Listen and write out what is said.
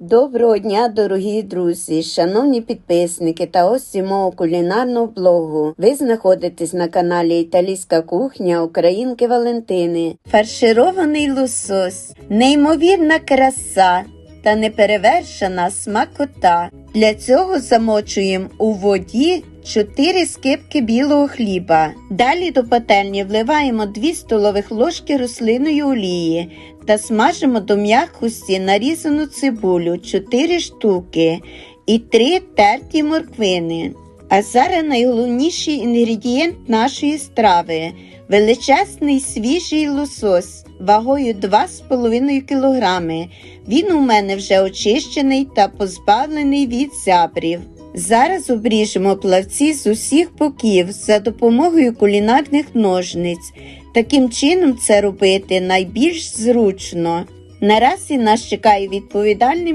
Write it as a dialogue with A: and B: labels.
A: Доброго дня, дорогі друзі, шановні підписники та гості мого кулінарного блогу. Ви знаходитесь на каналі Італійська кухня Українки Валентини. Фарширований лосось, неймовірна краса та неперевершена смакота. Для цього замочуємо у воді 4 скипки білого хліба. Далі до пательні вливаємо 2 столових ложки рослинної олії та смажимо до м'якості нарізану цибулю 4 штуки і 3 терті морквини. А зараз найголовніший інгредієнт нашої страви величезний свіжий лосось вагою 2,5 кг. Він у мене вже очищений та позбавлений від зябрів. Зараз обріжемо плавці з усіх боків за допомогою кулінарних ножниць. Таким чином це робити найбільш зручно. Наразі нас чекає відповідальний